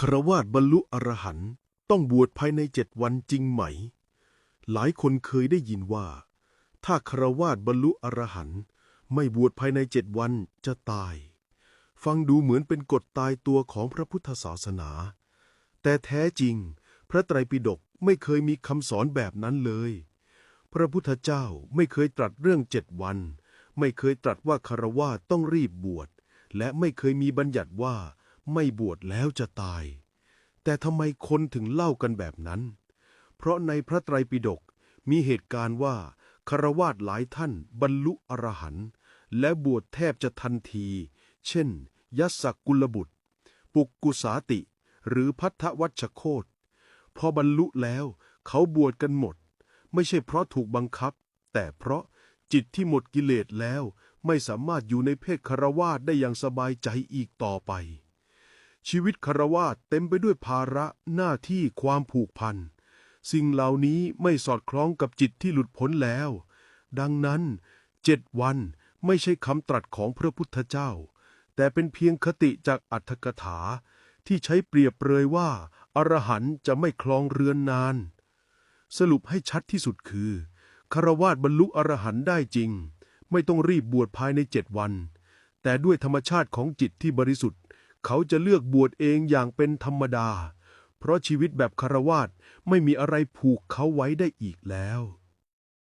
ครวาสบรรลุอรหันต์ต้องบวชภายในเจ็ดวันจริงไหม หลายคนเคยได้ยินว่า ถ้าครวาสบรรลุอรหันต์ไม่บวชภายในเจ็ดวันจะตาย ฟังดูเหมือนเป็นกฎตายตัวของพระพุทธศาสนา แต่แท้จริง พระไตรปิฎกไม่เคยมีคำสอนแบบนั้นเลย พระพุทธเจ้าไม่เคยตรัสเรื่องเจ็ดวัน ไม่เคยตรัสว่าคารวาต้องรีบบวช และไม่เคยมีบัญญัติว่า ไม่บวชแล้วจะตาย แต่ทำไมคนถึงเล่ากันแบบนั้น เพราะในพระไตรปิฎกมีเหตุการณ์ว่าคารวาสหลายท่านบรรลุอรหันต์และบวชแทบจะทันที เช่น ยัสสกุลบุตร ปุกกุสาติ หรือพัทธวัชโคตพอบรรลุแล้วเขาบวชกันหมด ไม่ใช่เพราะถูกบังคับ แต่เพราะจิตที่หมดกิเลสแล้ว ไม่สามารถอยู่ในเพศคารวาสได้อย่างสบายใจอีกต่อไป ชีวิตคารวาสเต็มไปด้วยภาระหน้าที่ความผูกพัน สิ่งเหล่านี้ไม่สอดคล้องกับจิตที่หลุดพ้นแล้ว ดังนั้นเจ็ดวันไม่ใช่คำตรัสของพระพุทธเจ้า แต่เป็นเพียงคติจากอัตถกถา ที่ใช้เปรียบเปรยว่าอรหันจะไม่คลองเรือนนาน สรุปให้ชัดที่สุดคือคารวาสบรรลุอรหันต์ได้จริง ไม่ต้องรีบบวชภายในเจ็ดวัน แต่ด้วยธรรมชาติของจิตที่บริสุทธิ์ เขาจะเลือกบวชเองอย่างเป็นธรรมดา เพราะชีวิตแบบคารวาสไม่มีอะไรผูกเขาไว้ได้อีกแล้ว